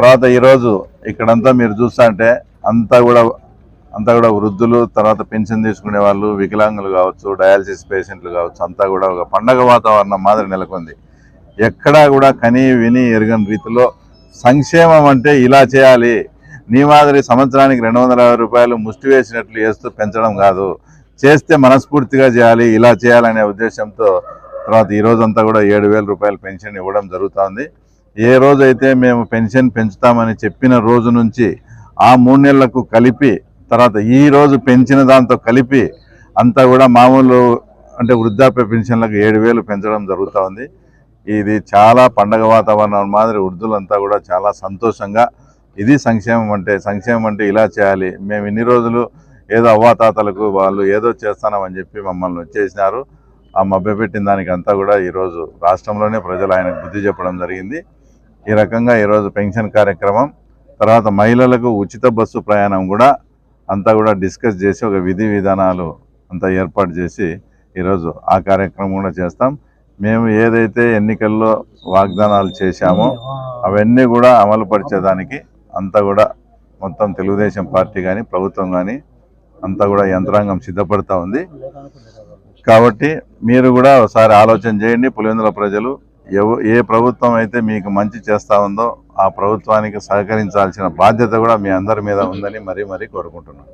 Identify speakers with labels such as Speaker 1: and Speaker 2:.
Speaker 1: తర్వాత ఈరోజు ఇక్కడంతా మీరు చూస్తాంటే అంతా కూడా అంతా కూడా వృద్ధులు తర్వాత పెన్షన్ తీసుకునే వాళ్ళు వికలాంగులు కావచ్చు డయాలసిస్ పేషెంట్లు కావచ్చు అంతా కూడా ఒక పండగ వాతావరణం మాదిరి నెలకొంది. ఎక్కడా కూడా కని విని ఎరగని రీతిలో సంక్షేమం అంటే ఇలా చేయాలి. నీ మాదిరి సంవత్సరానికి రెండు వందల యాభై రూపాయలు ముష్టి వేసినట్లు వేస్తూ పెంచడం కాదు. చేస్తే మనస్ఫూర్తిగా చేయాలి ఇలా చేయాలనే ఉద్దేశంతో తర్వాత ఈ రోజంతా కూడా ఏడు వేల పెన్షన్ ఇవ్వడం జరుగుతోంది ఏ రోజైతే మేము పెన్షన్ పెంచుతామని చెప్పిన రోజు నుంచి ఆ మూడు నెలలకు కలిపి తర్వాత ఈ రోజు పెంచిన దాంతో కలిపి అంతా కూడా మామూలు అంటే వృద్ధాప్య పెన్షన్లకు ఏడు వేలు పెంచడం జరుగుతూ ఉంది. ఇది చాలా పండగ వాతావరణం మాదిరి వృద్ధులంతా కూడా చాలా సంతోషంగా ఇది సంక్షేమం అంటే సంక్షేమం అంటే ఇలా చేయాలి. మేము ఇన్ని రోజులు ఏదో అవ్వాతాతలకు వాళ్ళు ఏదో చేస్తామని చెప్పి మమ్మల్ని వచ్చేసినారు. ఆ మభ్యపెట్టిన పెట్టిన దానికంతా కూడా ఈరోజు రాష్ట్రంలోనే ప్రజలు ఆయనకు బుద్ధి చెప్పడం జరిగింది. ఈ రకంగా ఈరోజు పెన్షన్ కార్యక్రమం తర్వాత మహిళలకు ఉచిత బస్సు ప్రయాణం కూడా అంతా కూడా డిస్కస్ చేసి ఒక విధి విధానాలు అంతా ఏర్పాటు చేసి ఈరోజు ఆ కార్యక్రమం కూడా చేస్తాం. మేము ఏదైతే ఎన్నికల్లో వాగ్దానాలు చేశామో అవన్నీ కూడా అమలు పరిచేదానికి అంతా కూడా మొత్తం తెలుగుదేశం పార్టీ కానీ ప్రభుత్వం కానీ అంతా కూడా యంత్రాంగం సిద్ధపడతా ఉంది. కాబట్టి మీరు కూడా ఒకసారి ఆలోచన చేయండి. పులివెందుల ప్రజలు ఎవ ఏ ప్రభుత్వం అయితే మీకు మంచి చేస్తా ఉందో ఆ ప్రభుత్వానికి సహకరించాల్సిన బాధ్యత కూడా మీ అందరి మీద ఉందని మరీ మరీ కోరుకుంటున్నాను.